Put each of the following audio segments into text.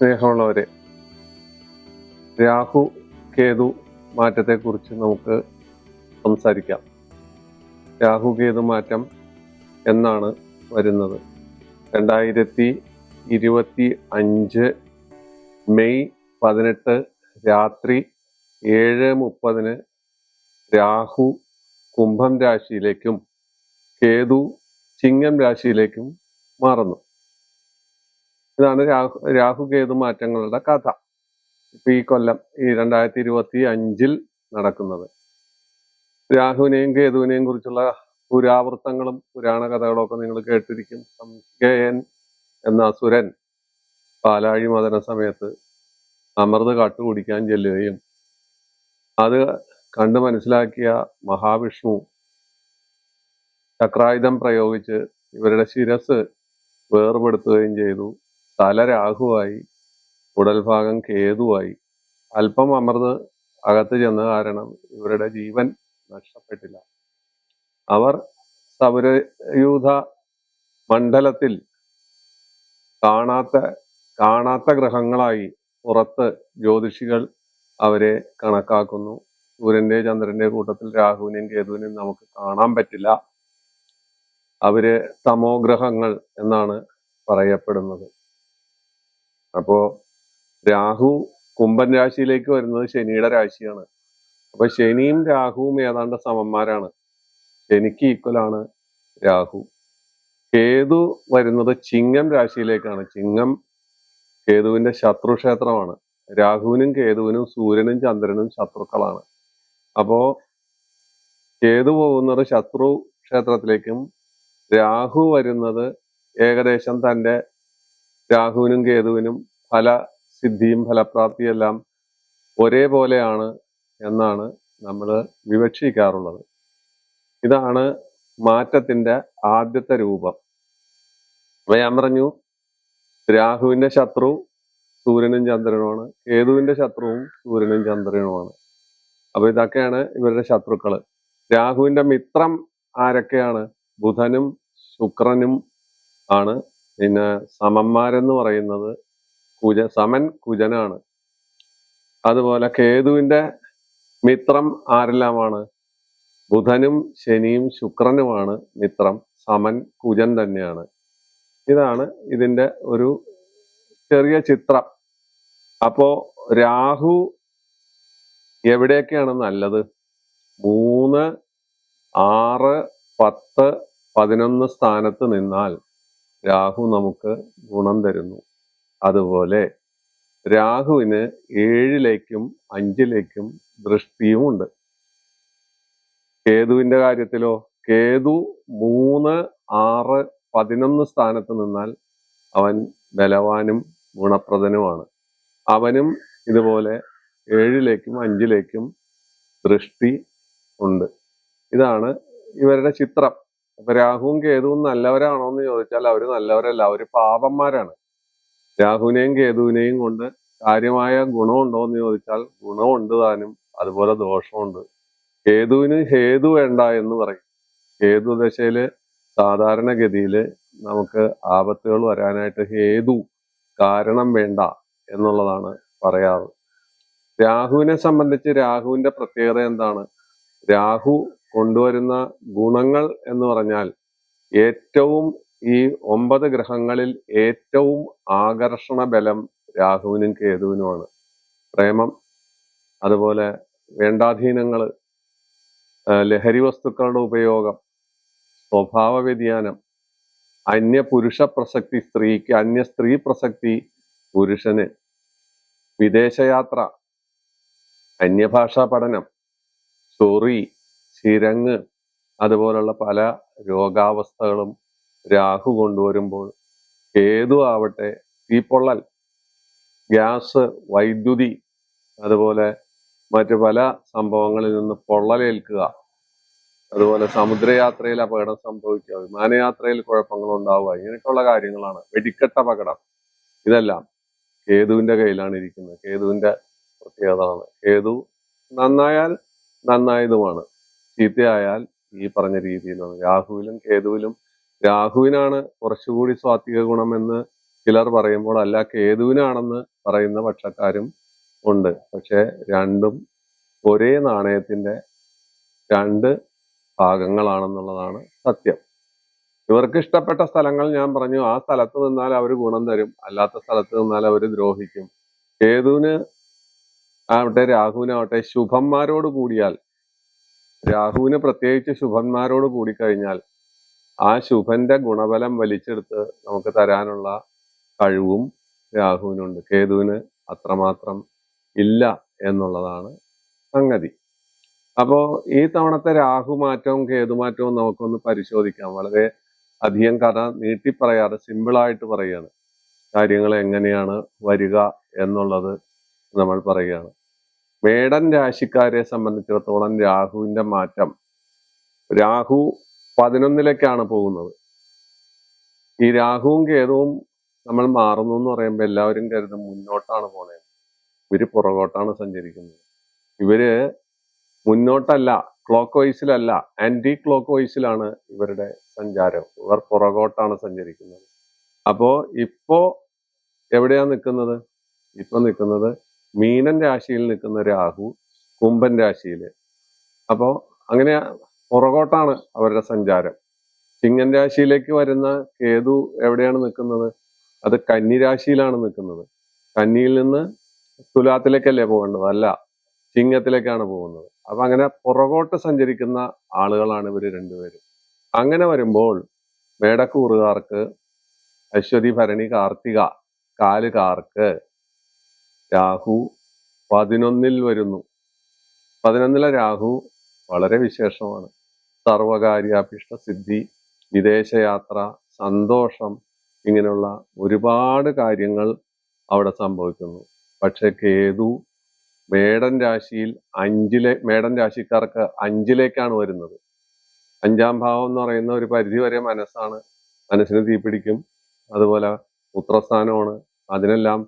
സ്നേഹമുള്ളവരെ. രാഹു കേതു മാറ്റത്തെക്കുറിച്ച് നമുക്ക് സംസാരിക്കാം. രാഹു കേതു മാറ്റം എന്നാണ് വരുന്നത്. രണ്ടായിരത്തി ഇരുപത്തി അഞ്ച് മെയ് പതിനെട്ട് രാത്രി ഏഴ് മുപ്പതിന് രാഹു കുംഭം രാശിയിലേക്കും കേതു ചിങ്ങം രാശിയിലേക്കും മാറുന്നു. ഇതാണ് രാഹു രാഹു കേതു മാറ്റങ്ങളുടെ കഥ. ഇപ്പൊ ഈ കൊല്ലം ഈ രണ്ടായിരത്തി ഇരുപത്തി അഞ്ചിൽ നടക്കുന്നത്. രാഹുവിനെയും കേതുവിനെയും കുറിച്ചുള്ള പുരാവൃത്തങ്ങളും പുരാണ കഥകളും ഒക്കെ നിങ്ങൾ കേട്ടിരിക്കും. സംഗയൻ എന്ന അസുരൻ പാലാഴി മദന സമയത്ത് അമൃത് കാട്ടുകുടിക്കാൻ ചെല്ലുകയും അത് കണ്ടു മനസ്സിലാക്കിയ മഹാവിഷ്ണു ചക്രായുധം പ്രയോഗിച്ച് ഇവരുടെ ശിരസ് വേർപെടുത്തുകയും ചെയ്തു. തല രാഹുവായി ഉടൽഭാഗം കേതുവായി അല്പം അമൃത് അകത്ത് ചെന്ന കാരണം ഇവരുടെ ജീവൻ നഷ്ടപ്പെട്ടില്ല. അവർ സൗരയൂഥ മണ്ഡലത്തിൽ കാണാത്ത കാണാത്ത ഗ്രഹങ്ങളായി പുറത്ത് ജ്യോതിഷികൾ അവരെ കണക്കാക്കുന്നു. സൂര്യന്റെ ചന്ദ്രന്റെ കൂട്ടത്തിൽ രാഹുവിനെയും കേതുവിനെയും നമുക്ക് കാണാൻ പറ്റില്ല. അവർ തമോഗ്രഹങ്ങൾ എന്നാണ് പറയപ്പെടുന്നത്. അപ്പോ രാഹു കുംഭൻ രാശിയിലേക്ക് വരുന്നത് ശനിയുടെ രാശിയാണ്. അപ്പൊ ശനിയും രാഹുവും ഏതാണ്ട് സമന്മാരാണ്. ശനിക്ക് ഈക്വലാണ് രാഹു. കേതു വരുന്നത് ചിങ്ങം രാശിയിലേക്കാണ്. ചിങ്ങം കേതുവിന്റെ ശത്രുക്ഷേത്രമാണ് രാഹുവിനും കേതുവിനും സൂര്യനും ചന്ദ്രനും ശത്രുക്കളാണ്. അപ്പോ കേതു പോകുന്നത് ശത്രു ക്ഷേത്രത്തിലേക്കും രാഹു വരുന്നത് ഏകദേശം തന്റെ രാഹുവിനും കേതുവിനും ഫല സിദ്ധിയും ഫലപ്രാപ്തിയും എല്ലാം ഒരേപോലെയാണ് എന്നാണ് നമ്മൾ വിവക്ഷിക്കാറുള്ളത്. ഇതാണ് മാറ്റത്തിന്റെ ആദ്യത്തെ രൂപം. അപ്പൊ ഞാൻ പറഞ്ഞു രാഹുവിന്റെ ശത്രു സൂര്യനും ചന്ദ്രനുമാണ് കേതുവിന്റെ ശത്രുവും സൂര്യനും ചന്ദ്രനുമാണ്. അപ്പോൾ ഇതൊക്കെയാണ് ഇവരുടെ ശത്രുക്കൾ രാഹുവിന്റെ മിത്രം ആരൊക്കെയാണ്? ബുധനും ശുക്രനും ആണ്. പിന്നെ സമന്മാരെന്ന് പറയുന്നത് കുജ സമൻ കുജനാണ്. അതുപോലെ കേതുവിന്റെ മിത്രം ആരെല്ലാമാണ്? ബുധനും ശനിയും ശുക്രനുമാണ് മിത്രം സമൻ കുജൻ തന്നെയാണ്. ഇതാണ് ഇതിന്റെ ഒരു ചെറിയ ചിത്രം. അപ്പോൾ രാഹു എവിടെയൊക്കെയാണ് നല്ലത്? മൂന്ന് ആറ് പത്ത് പതിനൊന്ന് സ്ഥാനത്ത് നിന്നാൽ രാഹു നമുക്ക് ഗുണം തരുന്നു. അതുപോലെ രാഹുവിന് ഏഴിലേക്കും അഞ്ചിലേക്കും ദൃഷ്ടിയുമുണ്ട് കേതുവിന്റെ കാര്യത്തിലോ കേതു മൂന്ന് ആറ് പതിനൊന്ന് സ്ഥാനത്ത് നിന്നാൽ അവൻ ബലവാനും ഗുണപ്രദനുമാണ്. അവനും ഇതുപോലെ ഏഴിലേക്കും അഞ്ചിലേക്കും ദൃഷ്ടി ഉണ്ട്. ഇതാണ് ഇവരുടെ ചിത്രം. അപ്പൊ രാഹുവും കേതുവും നല്ലവരാണോ എന്ന് ചോദിച്ചാൽ അവർ നല്ലവരല്ല അവർ പാപന്മാരാണ് രാഹുവിനെയും കേതുവിനെയും കൊണ്ട് കാര്യമായ ഗുണമുണ്ടോ എന്ന് ചോദിച്ചാൽ ഗുണമുണ്ട് താനും അതുപോലെ ദോഷമുണ്ട്. കേതുവിന് ഹേതു വേണ്ട എന്ന് പറയും. ഹേതു ദശയിൽ സാധാരണഗതിയിൽ നമുക്ക് ആപത്തുകൾ വരാനായിട്ട് ഹേതു കാരണം വേണ്ട എന്നുള്ളതാണ് പറയാറ്. രാഹുവിനെ സംബന്ധിച്ച് രാഹുവിന്റെ പ്രത്യേകത എന്താണ്? രാഹു കൊണ്ടുവരുന്ന ഗുണങ്ങൾ എന്ന് പറഞ്ഞാൽ ഏറ്റവും ഈ ഒമ്പത് ഗ്രഹങ്ങളിൽ ഏറ്റവും ആകർഷണ ബലം രാഹുവിനും കേതുവിനുമാണ്. പ്രേമം അതുപോലെ വേണ്ടാധീനങ്ങൾ ലഹരി വസ്തുക്കളുടെ ഉപയോഗം സ്വഭാവ വ്യതിയാനം അന്യ പുരുഷ പ്രസക്തി സ്ത്രീക്ക് അന്യ സ്ത്രീ പ്രസക്തി പുരുഷന് വിദേശയാത്ര അന്യഭാഷാ പഠനം ചൊറി ചിരങ്ങ് അതുപോലുള്ള പല രോഗാവസ്ഥകളും രാഹു കൊണ്ടുവരുമ്പോൾ കേതു ആവട്ടെ തീപ്പൊള്ളൽ ഗ്യാസ് വൈദ്യുതി അതുപോലെ മറ്റു പല സംഭവങ്ങളിൽ നിന്ന് പൊള്ളലേൽക്കുക അതുപോലെ സമുദ്രയാത്രയിൽ അപകടം സംഭവിക്കുക വിമാനയാത്രയിൽ കുഴപ്പങ്ങൾ ഉണ്ടാവുക ഇങ്ങനെയൊക്കെയുള്ള കാര്യങ്ങളാണ്. വെടിക്കെട്ട അപകടം ഇതെല്ലാം കേതുവിന്റെ കയ്യിലാണ് ഇരിക്കുന്നത്. കേതുവിന്റെ പ്രത്യേകതയാണ് കേതു നന്നായാൽ നന്നായതുമാണ്. ചീത്തയായാൽ ഈ പറഞ്ഞ രീതിയിലാണ് രാഹുവിലും കേതുവിലും രാഹുവിനാണ് കുറച്ചുകൂടി സ്വാത്വിക ഗുണമെന്ന് ചിലർ പറയുമ്പോൾ അല്ല കേതുവിനാണെന്ന് പറയുന്ന പക്ഷക്കാരും ഉണ്ട്. പക്ഷെ രണ്ടും ഒരേ നാണയത്തിന്റെ രണ്ട് ഭാഗങ്ങളാണെന്നുള്ളതാണ് സത്യം. ഇവർക്ക് ഇഷ്ടപ്പെട്ട സ്ഥലങ്ങൾ ഞാൻ പറഞ്ഞു. ആ സ്ഥലത്ത് നിന്നാൽ അവർ ഗുണം തരും. അല്ലാത്ത സ്ഥലത്ത് നിന്നാൽ അവർ ദ്രോഹിക്കും. കേതുവിന് ആവട്ടെ രാഹുവിനാവട്ടെ ശുഭന്മാരോട് കൂടിയാൽ രാഹുവിന് പ്രത്യേകിച്ച് ശുഭന്മാരോട് കൂടിക്കഴിഞ്ഞാൽ ആ ശുഭന്റെ ഗുണബലം വലിച്ചെടുത്ത് നമുക്ക് തരാനുള്ള കഴിവും രാഹുവിനുണ്ട്. കേതുവിന് അത്രമാത്രം ഇല്ല എന്നുള്ളതാണ് സംഗതി. അപ്പോൾ ഈ തവണത്തെ രാഹു രാഹുമാറ്റവും കേതുമാറ്റവും നമുക്കൊന്ന് പരിശോധിക്കാം. വളരെ അധികം കഥ നീട്ടി പറയാതെ സിമ്പിളായിട്ട് പറയുകയാണ്. കാര്യങ്ങൾ എങ്ങനെയാണ് വരിക എന്നുള്ളത് നമ്മൾ പറയുകയാണ്. മേടൻ രാശിക്കാരെ സംബന്ധിച്ചിടത്തോളം രാഹുവിന്റെ മാറ്റം രാഹു പതിനൊന്നിലേക്കാണ് പോകുന്നത്. ഈ രാഹുവും കേതുവും നമ്മൾ മാറുന്നു എന്ന് പറയുമ്പോൾ എല്ലാവരും കരുതും മുന്നോട്ടാണ് പോണേ. ഇവർ പുറകോട്ടാണ് സഞ്ചരിക്കുന്നത്. ഇവർ മുന്നോട്ടല്ല ക്ലോക്ക് വൈസിലല്ല ആന്റി ക്ലോക്ക് വൈസിലാണ് ഇവരുടെ സഞ്ചാരം. ഇവർ പുറകോട്ടാണ് സഞ്ചരിക്കുന്നത്. അപ്പോ ഇപ്പോ എവിടെയാ നിൽക്കുന്നത് ഇപ്പൊ നിൽക്കുന്നത് മീനൻ രാശിയിൽ നിൽക്കുന്ന രാഹു കുംഭൻ രാശിയിൽ അപ്പോൾ അങ്ങനെ പുറകോട്ടാണ് അവരുടെ സഞ്ചാരം. ചിങ്ങൻ രാശിയിലേക്ക് വരുന്ന കേതു എവിടെയാണ് നിൽക്കുന്നത്? അത് കന്നി രാശിയിലാണ് നിൽക്കുന്നത്. കന്നിയിൽ നിന്ന് തുലാത്തിലേക്കല്ലേ പോകേണ്ടത്? അല്ല ചിങ്ങത്തിലേക്കാണ് പോകുന്നത്. അപ്പൊ അങ്ങനെ പുറകോട്ട് സഞ്ചരിക്കുന്ന ആളുകളാണ് ഇവർ രണ്ടുപേരും. അങ്ങനെ വരുമ്പോൾ മേടക്കൂറുകാർക്ക് അശ്വതി ഭരണി കാർത്തിക കാലുകാർക്ക് രാഹു പതിനൊന്നിൽ വരുന്നു. പതിനൊന്നിലെ രാഹു വളരെ വിശേഷമാണ്. സർവകാര്യാഭിഷ്ട സിദ്ധി വിദേശയാത്ര സന്തോഷം ഇങ്ങനെയുള്ള ഒരുപാട് കാര്യങ്ങൾ അവിടെ സംഭവിക്കുന്നു. പക്ഷെ കേതു മേടൻ രാശിയിൽ അഞ്ചിലെ മേടൻ രാശിക്കാർക്ക് അഞ്ചിലേക്കാണ് വരുന്നത്. അഞ്ചാം ഭാവം എന്ന് പറയുന്ന ഒരു പരിധി വരെ മനസ്സാണ്. മനസ്സിന് തീപിടിക്കും. അതുപോലെ പുത്രസ്ഥാനമാണ്. അതിനെല്ലാം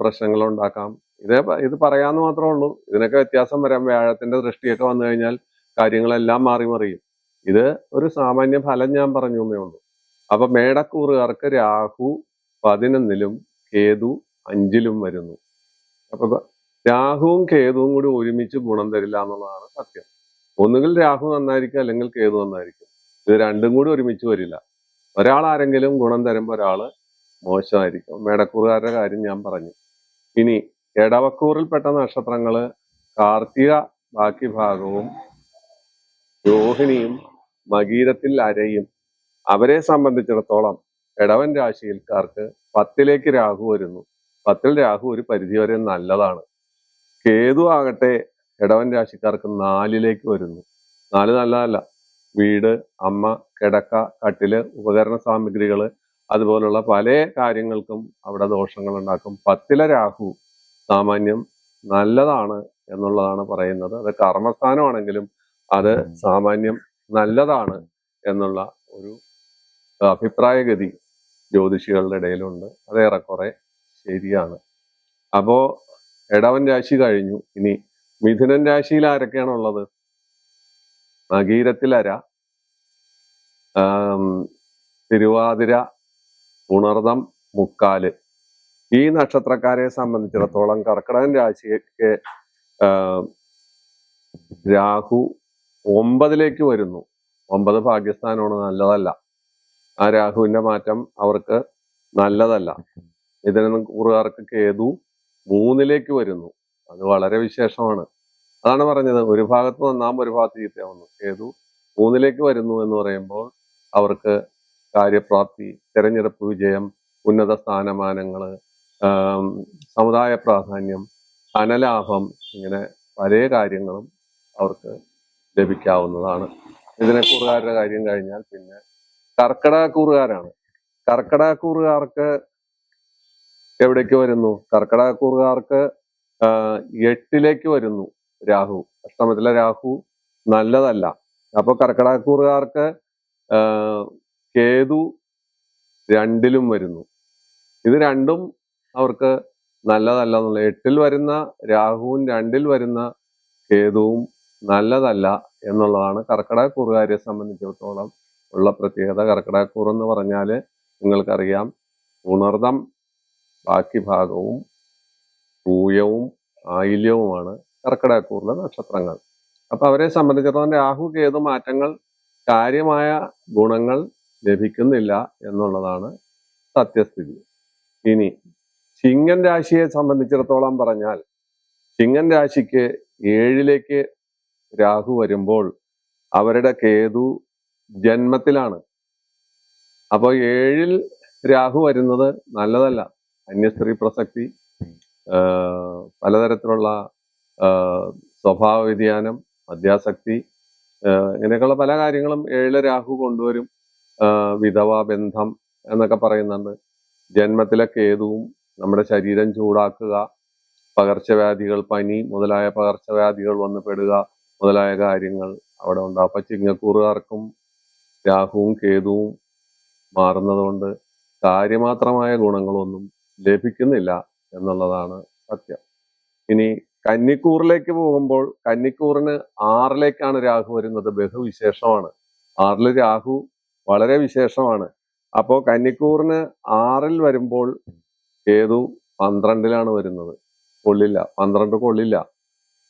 പ്രശ്നങ്ങൾ ഉണ്ടാക്കാം ഇതേ ഇത് പറയാന്ന് മാത്രമേ ഉള്ളൂ. ഇതിനൊക്കെ വ്യത്യാസം വരാം. വ്യാഴത്തിന്റെ ദൃഷ്ടിയൊക്കെ വന്നു കഴിഞ്ഞാൽ കാര്യങ്ങളെല്ലാം മാറി മറിയും. ഇത് ഒരു സാമാന്യ ഫലം ഞാൻ പറഞ്ഞു എന്നേ ഉള്ളൂ. അപ്പൊ മേടക്കൂറുകാർക്ക് രാഹു പതിനൊന്നിലും കേതു അഞ്ചിലും വരുന്നു. അപ്പൊ രാഹുവും കേതുവും കൂടി ഒരുമിച്ച് ഗുണം തരില്ല എന്നുള്ളതാണ് സത്യം. ഒന്നുകിൽ രാഹു നന്നായിരിക്കും അല്ലെങ്കിൽ കേതു നന്നായിരിക്കും. ഇത് രണ്ടും കൂടി ഒരുമിച്ച് വരില്ല. ഒരാൾ ആരെങ്കിലും ഗുണം തരുമ്പോൾ ഒരാൾ മോശമായിരിക്കും. മേടക്കൂറുകാരുടെ കാര്യം ഞാൻ പറഞ്ഞു. ഇനി എടവക്കൂറിൽപ്പെട്ട നക്ഷത്രങ്ങൾ കാർത്തിക ബാക്കി ഭാഗവും രോഹിണിയും മകീരത്തിൽ അരയും. അവരെ സംബന്ധിച്ചിടത്തോളം എടവൻ രാശിയിൽക്കാർക്ക് പത്തിലേക്ക് രാഹു വരുന്നു. പത്തിൽ രാഹു ഒരു പരിധി വരെ നല്ലതാണ്. കേതു ആകട്ടെ ഇടവൻ രാശിക്കാർക്ക് നാലിലേക്ക് വരുന്നു. നാല് നല്ലതല്ല. വീട് അമ്മ കിടക്ക കട്ടിൽ ഉപകരണ സാമഗ്രികൾ അതുപോലുള്ള പല കാര്യങ്ങൾക്കും അവിടെ ദോഷങ്ങൾ ഉണ്ടാക്കും പത്തിലെ രാഹു സാമാന്യം നല്ലതാണ് എന്നുള്ളതാണ് പറയുന്നത്. അത് കർമ്മസ്ഥാനമാണെങ്കിലും അത് സാമാന്യം നല്ലതാണ് എന്നുള്ള ഒരു അഭിപ്രായഗതി ജ്യോതിഷികളുടെ ഇടയിലുണ്ട്. അത് ഏറെക്കുറെ ശരിയാണ്. അപ്പോ ഇടവൻ രാശി കഴിഞ്ഞു. ഇനി മിഥുനൻ രാശിയിൽ ആരൊക്കെയാണുള്ളത് മകീരത്തിലര ആം, തിരുവാതിര ഉണർദം മുക്കാൽ. ഈ നക്ഷത്രക്കാരെ സംബന്ധിച്ചിടത്തോളം കർക്കിടകൻ രാശിക്ക് രാഹു ഒമ്പതിലേക്ക് വരുന്നു. ഒമ്പത് ഭാഗ്യസ്ഥാനമാണ് നല്ലതല്ല. ആ രാഹുവിന്റെ മാറ്റം അവർക്ക് നല്ലതല്ല. ഇതിന് കൂറുകാർക്ക് കേതു മൂന്നിലേക്ക് വരുന്നു. അത് വളരെ വിശേഷമാണ്. അതാണ് പറഞ്ഞത്. ഒരു ഭാഗത്ത് നന്നാം ഒരു ഭാഗത്ത് ചീത്തയാവുന്നു. കേതു മൂന്നിലേക്ക് വരുന്നു എന്ന് പറയുമ്പോൾ അവർക്ക് കാര്യപ്രാപ്തി തെരഞ്ഞെടുപ്പ് വിജയം ഉന്നത സ്ഥാനമാനങ്ങൾ സമുദായ പ്രാധാന്യം ധനലാഭം ഇങ്ങനെ പല കാര്യങ്ങളും അവർക്ക് ലഭിക്കാവുന്നതാണ്. ഇതിനെ കൂറുകാരുടെ കാര്യം കഴിഞ്ഞാൽ പിന്നെ കർക്കിടകക്കൂറുകാരാണ് കർക്കിടകക്കൂറുകാർക്ക് എവിടേക്ക് വരുന്നു? കർക്കിടകക്കൂറുകാർക്ക് എട്ടിലേക്ക് വരുന്നു രാഹു. അഷ്ടമത്തിലെ രാഹു നല്ലതല്ല. അപ്പോൾ കർക്കിടകക്കൂറുകാർക്ക് കേതു രണ്ടിലും വരുന്നു. ഇത് രണ്ടും അവർക്ക് നല്ലതല്ല എന്നുള്ള എട്ടിൽ വരുന്ന രാഹുവും രണ്ടിൽ വരുന്ന കേതുവും നല്ലതല്ല എന്നുള്ളതാണ് കർക്കിടകക്കൂറുകാരെ സംബന്ധിച്ചിടത്തോളം ഉള്ള പ്രത്യേകത. കർക്കിടകക്കൂർ എന്ന് പറഞ്ഞാൽ നിങ്ങൾക്കറിയാം ഉണർദം ബാക്കി ഭാഗവും പൂയവും ആയില്യവുമാണ് കർക്കിടകക്കൂറിലെ നക്ഷത്രങ്ങൾ. അപ്പോൾ അവരെ സംബന്ധിച്ചിടത്തോളം രാഹു കേതു മാറ്റങ്ങൾ കാര്യമായ ഗുണങ്ങൾ ലഭിക്കുന്നില്ല എന്നുള്ളതാണ് സത്യസ്ഥിതി. ഇനി ചിങ്ങൻ രാശിയെ സംബന്ധിച്ചിടത്തോളം പറഞ്ഞാൽ ചിങ്ങൻ രാശിക്ക് ഏഴിലേക്ക് രാഹു വരുമ്പോൾ അവരുടെ കേതു ജന്മത്തിലാണ്. അപ്പോൾ ഏഴിൽ രാഹു വരുന്നത് നല്ലതല്ല. അന്യസ്ത്രീ പ്രസക്തി പലതരത്തിലുള്ള സ്വഭാവ വ്യതിയാനം മദ്യാസക്തി ഇങ്ങനെയൊക്കെയുള്ള പല കാര്യങ്ങളും ഏഴിലെ രാഹു കൊണ്ടുവരും. വിധവാ ബന്ധം എന്നൊക്കെ പറയുന്നുണ്ട്. ജന്മത്തിലെ കേതുവും നമ്മുടെ ശരീരം ചൂടാക്കുക പകർച്ചവ്യാധികൾ പനി മുതലായ പകർച്ചവ്യാധികൾ വന്ന് പെടുക മുതലായ കാര്യങ്ങൾ അവിടെ ഉണ്ട്. അപ്പൊ ചിങ്ങക്കൂറുകാർക്കും രാഹുവും കേതുവും മാറുന്നതുകൊണ്ട് കാര്യമാത്രമായ ഗുണങ്ങളൊന്നും ലഭിക്കുന്നില്ല എന്നുള്ളതാണ് സത്യം. ഇനി കന്നിക്കൂറിലേക്ക് പോകുമ്പോൾ കന്നിക്കൂറിന് ആറിലേക്കാണ് രാഹു വരുന്നത്. ബഹുവിശേഷമാണ്. ആറിൽ രാഹു വളരെ വിശേഷമാണ്. അപ്പോ കന്നിക്കൂറിന് ആറിൽ വരുമ്പോൾ കേതു പന്ത്രണ്ടിലാണ് വരുന്നത്? കൊള്ളില്ല. പന്ത്രണ്ട് കൊള്ളില്ല.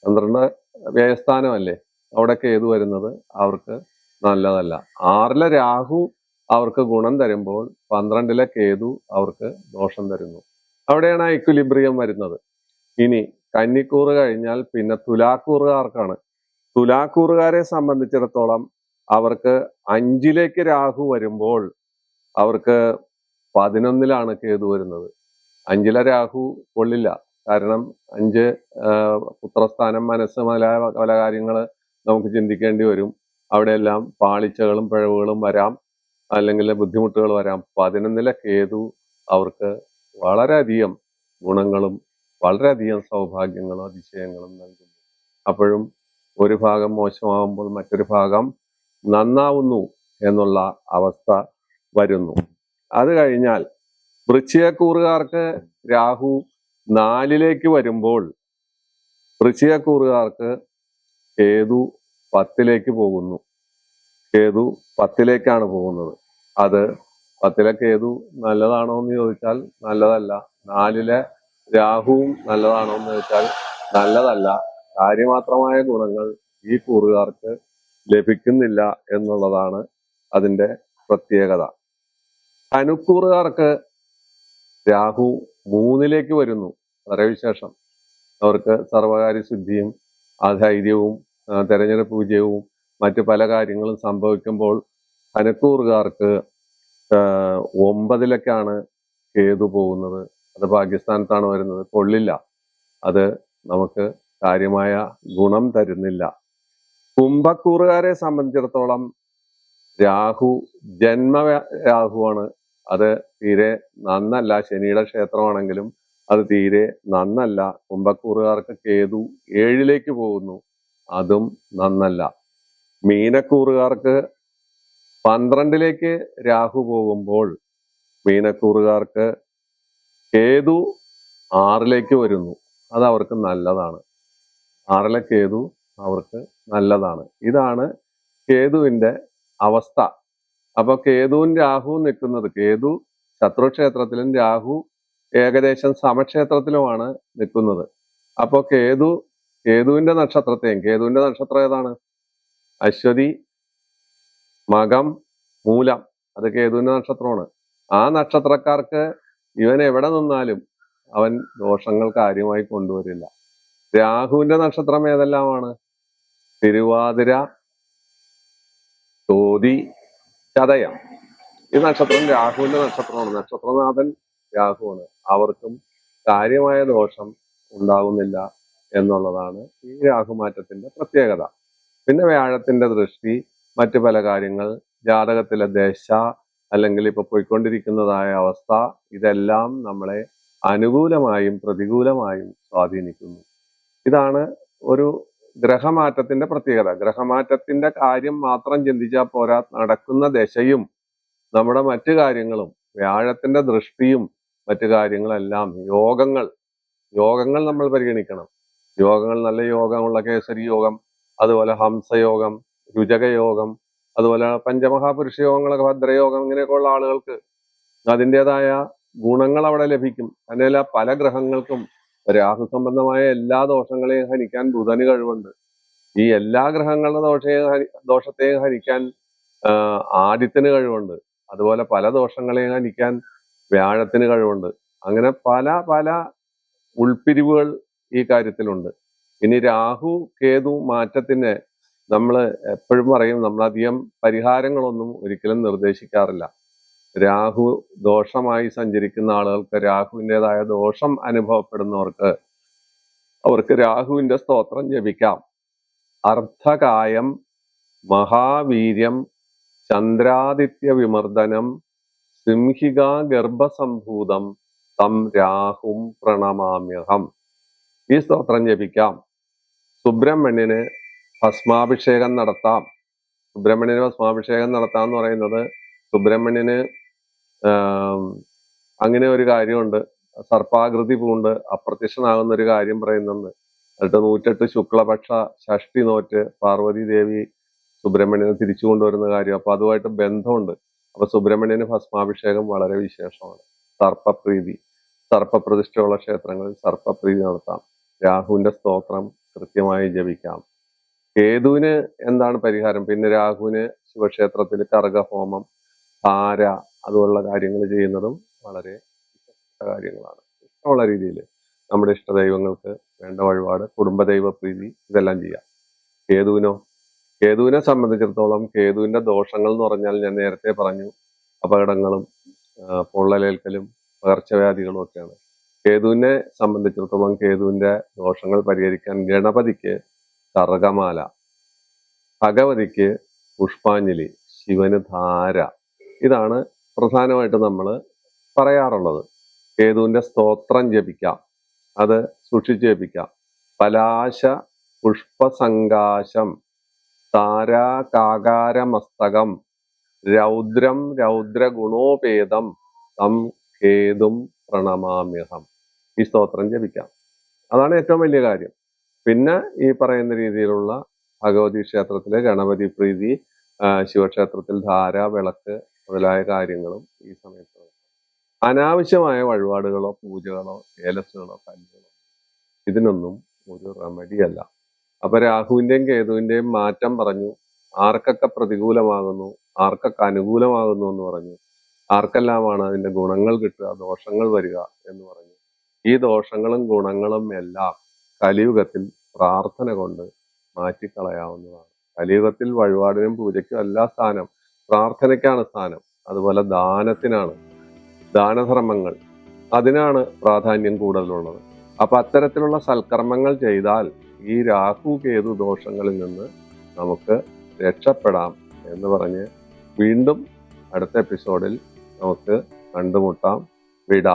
പന്ത്രണ്ട് വ്യയസ്ഥാനമല്ലേ? അവിടെ കേതു വരുന്നത്? അവർക്ക് നല്ലതല്ല. ആറിലെ രാഹു അവർക്ക് ഗുണം തരുമ്പോൾ പന്ത്രണ്ടിലെ കേതു അവർക്ക് ദോഷം തരുന്നു. അവിടെയാണ് ആ വരുന്നത്. ഇനി കന്നിക്കൂറ് കഴിഞ്ഞാൽ പിന്നെ തുലാക്കൂറുകാർക്കാണ്. തുലാക്കൂറുകാരെ സംബന്ധിച്ചിടത്തോളം അവർക്ക് അഞ്ചിലേക്ക് രാഹു വരുമ്പോൾ അവർക്ക് പതിനൊന്നിലാണ് കേതു വരുന്നത്. അഞ്ചിലെ രാഹു കൊള്ളില്ല. കാരണം അഞ്ച് പുത്രസ്ഥാനം മനസ്സ് മുതലായ പല കാര്യങ്ങൾ നമുക്ക് ചിന്തിക്കേണ്ടി വരും. അവിടെയെല്ലാം പാളിച്ചകളും പിഴവുകളും വരാം. അല്ലെങ്കിൽ ബുദ്ധിമുട്ടുകൾ വരാം. പതിനൊന്നിലെ കേതു അവർക്ക് വളരെയധികം ഗുണങ്ങളും വളരെയധികം സൗഭാഗ്യങ്ങളും അതിശയങ്ങളും നൽകുന്നു. അപ്പോഴും ഒരു ഭാഗം മോശമാകുമ്പോൾ മറ്റൊരു ഭാഗം നന്നാവുന്നു എന്നുള്ള അവസ്ഥ വരുന്നു. അത് കഴിഞ്ഞാൽ വൃശ്ചികക്കൂറുകാർക്ക് രാഹു നാലിലേക്ക് വരുമ്പോൾ വൃശ്ചികക്കൂറുകാർക്ക് കേതു പത്തിലേക്ക് പോകുന്നു. കേതു പത്തിലേക്കാണ് പോകുന്നത്. അത് പത്തിലെ കേതു നല്ലതാണോ എന്ന് ചോദിച്ചാൽ നല്ലതല്ല. നാലിലെ രാഹുവും നല്ലതാണോ എന്ന് ചോദിച്ചാൽ നല്ലതല്ല. കാര്യമാത്രമായ ഗുണങ്ങൾ ഈ കൂറുകാർക്ക് ലഭിക്കുന്നില്ല എന്നുള്ളതാണ് അതിന്റെ പ്രത്യേകത. അനുക്കൂറുകാർക്ക് രാഹു മൂന്നിലേക്ക് വരുന്നു. വളരെ വിശേഷം. അവർക്ക് സർവകാര്യ ശുദ്ധിയും ആധൈര്യവും തെരഞ്ഞെടുപ്പ് വിജയവും മറ്റ് പല കാര്യങ്ങളും സംഭവിക്കുമ്പോൾ അനക്കൂറുകാർക്ക് ഒമ്പതിലൊക്കെയാണ് കേതു പോകുന്നത്. അത് പാകിസ്ഥാനത്താണ് വരുന്നത്. കൊള്ളില്ല. അത് നമുക്ക് കാര്യമായ ഗുണം തരുന്നില്ല. കുംഭക്കൂറുകാരെ സംബന്ധിച്ചിടത്തോളം രാഹു ജന്മ രാഹുവാണ്. അത് തീരെ നന്നല്ല. ശനിയുടെ ക്ഷേത്രമാണെങ്കിലും അത് തീരെ നന്നല്ല. കുംഭക്കൂറുകാർക്ക് കേതു ഏഴിലേക്ക് പോകുന്നു. അതും നന്നല്ല. മീനക്കൂറുകാർക്ക് പന്ത്രണ്ടിലേക്ക് രാഹു പോകുമ്പോൾ മീനക്കൂറുകാർക്ക് കേതു ആറിലേക്ക് വരുന്നു. അത് അവർക്ക് നല്ലതാണ്. ആറിലെ കേതു അവർക്ക് നല്ലതാണ്. ഇതാണ് കേതുവിന്റെ അവസ്ഥ. അപ്പൊ കേതുവും രാഹുവും നിൽക്കുന്നത് കേതു ശത്രുക്ഷേത്രത്തിലും രാഹു ഏകദേശം സമക്ഷേത്രത്തിലുമാണ് നിൽക്കുന്നത്. അപ്പോൾ കേതു കേതുവിന്റെ നക്ഷത്രത്തെയും കേതുവിന്റെ നക്ഷത്രം ഏതാണ്? അശ്വതി മകം മൂലം. അത് കേതുവിന്റെ നക്ഷത്രമാണ്. ആ നക്ഷത്രക്കാർക്ക് ഇവൻ എവിടെ നിന്നാലും അവൻ ദോഷങ്ങൾ കാര്യമായി കൊണ്ടുവരില്ല. രാഹുവിന്റെ നക്ഷത്രം ഏതെല്ലാമാണ്? തിരുവാതിര തോതി ചതയം. ഈ നക്ഷത്രം രാഹുവിന്റെ നക്ഷത്രമാണ്. നക്ഷത്രനാഥൻ രാഹുവാണ്. അവർക്കും കാര്യമായ ദോഷം ഉണ്ടാകുന്നില്ല എന്നുള്ളതാണ് ഈ രാഹുമാറ്റത്തിന്റെ പ്രത്യേകത. പിന്നെ വ്യാഴത്തിന്റെ ദൃഷ്ടി മറ്റു പല കാര്യങ്ങൾ ജാതകത്തിലെ ദശ അല്ലെങ്കിൽ ഇപ്പൊ പോയിക്കൊണ്ടിരിക്കുന്നതായ അവസ്ഥ ഇതെല്ലാം നമ്മളെ അനുകൂലമായും പ്രതികൂലമായും സ്വാധീനിക്കുന്നു. ഇതാണ് ഒരു ഗ്രഹമാറ്റത്തിന്റെ പ്രത്യേകത. ഗ്രഹമാറ്റത്തിന്റെ കാര്യം മാത്രം ചിന്തിച്ചാൽ പോരാ. നടക്കുന്ന ദശയും നമ്മുടെ മറ്റു കാര്യങ്ങളും വ്യാഴത്തിന്റെ ദൃഷ്ടിയും മറ്റു കാര്യങ്ങളെല്ലാം യോഗങ്ങൾ. യോഗങ്ങൾ നമ്മൾ പരിഗണിക്കണം. യോഗങ്ങൾ നല്ല യോഗമുള്ള കേസരി യോഗം അതുപോലെ ഹംസയോഗം രുചകയോഗം അതുപോലെ പഞ്ചമഹാപുരുഷ യോഗങ്ങളൊക്കെ ഭദ്രയോഗം ഇങ്ങനെയൊക്കെ ഉള്ള ആളുകൾക്ക് അതിന്റെതായ ഗുണങ്ങൾ അവിടെ ലഭിക്കും. തന്നെയല്ല പല ഗ്രഹങ്ങൾക്കും രാഹു സംബന്ധമായ എല്ലാ ദോഷങ്ങളെയും ഹനിക്കാൻ ബുധന് കഴിവുണ്ട്. ഈ എല്ലാ ഗ്രഹങ്ങളുടെ ദോഷയും ഹരി- ദോഷത്തെയും ഹനിക്കാൻ ആദിത്യന് കഴിവുണ്ട്. അതുപോലെ പല ദോഷങ്ങളെയും ഹനിക്കാൻ വ്യാഴത്തിന് കഴിവുണ്ട്. അങ്ങനെ പല പല ഉൾപിരിവുകൾ ഈ കാര്യത്തിലുണ്ട്. ഇനി രാഹു കേതു മാറ്റത്തിന് നമ്മൾ എപ്പോഴും പറയും നമ്മൾ അധികം പരിഹാരങ്ങളൊന്നും ഒരിക്കലും നിർദ്ദേശിക്കാറില്ല. രാഹു ദോഷമായി സഞ്ചരിക്കുന്ന ആളുകൾക്ക് രാഹുവിന്റെതായ ദോഷം അനുഭവപ്പെടുന്നവർക്ക് അവർക്ക് രാഹുവിന്റെ സ്തോത്രം ജപിക്കാം. അർത്ഥകായം മഹാവീര്യം ചന്ദ്രാദിത്യ വിമർദ്ദനം സിംഹിക ഗർഭസംഭൂതം തം രാഹും പ്രണമാമ്യഹം. ഈ സ്തോത്രം ജപിക്കാം. സുബ്രഹ്മണ്യന് ഭസ്മാഭിഷേകം നടത്താം. സുബ്രഹ്മണ്യന് ഭസ്മാഭിഷേകം നടത്താം എന്ന് പറയുന്നത് സുബ്രഹ്മണ്യന് അങ്ങനെ ഒരു കാര്യമുണ്ട്. സർപ്പാകൃതി പൂണ്ട്. അപ്രത്യക്ഷനാകുന്ന ഒരു കാര്യം പറയുന്നുണ്ട്. എന്നിട്ട് നൂറ്റെട്ട് ശുക്ലപക്ഷ ഷഷ്ടി നോറ്റ് പാർവതി ദേവി സുബ്രഹ്മണ്യനെ തിരിച്ചു കൊണ്ടുവരുന്ന കാര്യം. അപ്പൊ അതുമായിട്ട് ബന്ധമുണ്ട്. അപ്പൊ സുബ്രഹ്മണ്യന് ഭസ്മാഭിഷേകം വളരെ വിശേഷമാണ്. സർപ്പപ്രീതി. സർപ്പപ്രതിഷ്ഠയുള്ള ക്ഷേത്രങ്ങളിൽ സർപ്പപ്രീതി നടത്താം. രാഹുവിന്റെ സ്തോത്രം കൃത്യമായി ജപിക്കാം. കേതുവിന് എന്താണ് പരിഹാരം? പിന്നെ രാഹുവിന് ശിവക്ഷേത്രത്തിൽ കർഗഹോമം ധാര അതുപോലുള്ള കാര്യങ്ങൾ ചെയ്യുന്നതും വളരെ കാര്യങ്ങളാണ്. ഇഷ്ടമുള്ള രീതിയിൽ നമ്മുടെ ഇഷ്ടദൈവങ്ങൾക്ക് വേണ്ട വഴിപാട് കുടുംബദൈവ പ്രീതി ഇതെല്ലാം ചെയ്യാം. കേതുവിനോ കേതുവിനെ സംബന്ധിച്ചിടത്തോളം കേതുവിന്റെ ദോഷങ്ങൾ എന്ന് പറഞ്ഞാൽ ഞാൻ നേരത്തെ പറഞ്ഞു അപകടങ്ങളും പൊള്ളലേൽക്കലും പകർച്ചവ്യാധികളും ഒക്കെയാണ്. കേതുവിനെ സംബന്ധിച്ചിടത്തോളം കേതുവിന്റെ ദോഷങ്ങൾ പരിഹരിക്കാൻ ഗണപതിക്ക് കർഗമാല ഭഗവതിക്ക് പുഷ്പാഞ്ജലി ശിവന് ധാര ഇതാണ് പ്രധാനമായിട്ട് നമ്മൾ പറയാറുള്ളത്. കേതുവിന്റെ സ്തോത്രം ജപിക്കാം. അത് സൂക്ഷിച്ച് ജപിക്കാം. പലാശ പുഷ്പസങ്കാശം താരാകാകാരമസ്തകം രൗദ്രം രൗദ്രഗുണോപേതം തം കേതും പ്രണമാമ്യഹം. ഈ സ്തോത്രം ജപിക്കാം. അതാണ് ഏറ്റവും വലിയ കാര്യം. പിന്നെ ഈ പറയുന്ന രീതിയിലുള്ള ഭഗവതി ക്ഷേത്രത്തിലെ ഗണപതി പ്രീതി ശിവക്ഷേത്രത്തിൽ ധാര വിളക്ക് മുതലായ കാര്യങ്ങളും ഈ സമയത്ത്. അനാവശ്യമായ വഴിപാടുകളോ പൂജകളോ ഏലസുകളോ കല്ലുകളോ ഇതിനൊന്നും ഒരു റെമഡിയല്ല അപ്പൊ രാഹുവിന്റെയും കേതുവിന്റെയും മാറ്റം പറഞ്ഞു ആർക്കൊക്കെ പ്രതികൂലമാകുന്നു ആർക്കൊക്കെ അനുകൂലമാകുന്നു എന്ന് പറഞ്ഞു ആർക്കെല്ലാമാണ് അതിന്റെ ഗുണങ്ങൾ കിട്ടുക ദോഷങ്ങൾ വരിക എന്ന് പറഞ്ഞു ഈ ദോഷങ്ങളും ഗുണങ്ങളും എല്ലാം കലിയുഗത്തിൽ പ്രാർത്ഥന കൊണ്ട് മാറ്റിക്കളയാവുന്നതാണ് കലിയുഗത്തിൽ വഴിപാടിനും പൂജയ്ക്കും എല്ലാ സ്ഥാനം പ്രാർത്ഥനയ്ക്കാണ് സ്ഥാനം. അതുപോലെ ദാനത്തിനാണ്. ദാനധർമ്മങ്ങൾ. അതിനാണ് പ്രാധാന്യം കൂടുതലുള്ളത്. അപ്പൊ അത്തരത്തിലുള്ള സൽക്കർമ്മങ്ങൾ ചെയ്താൽ ഈ രാഹു കേതു ദോഷങ്ങളിൽ നിന്ന് നമുക്ക് രക്ഷപ്പെടാം എന്ന് പറഞ്ഞ് വീണ്ടും അടുത്ത എപ്പിസോഡിൽ നമുക്ക് കണ്ടുമുട്ടാം. വിട.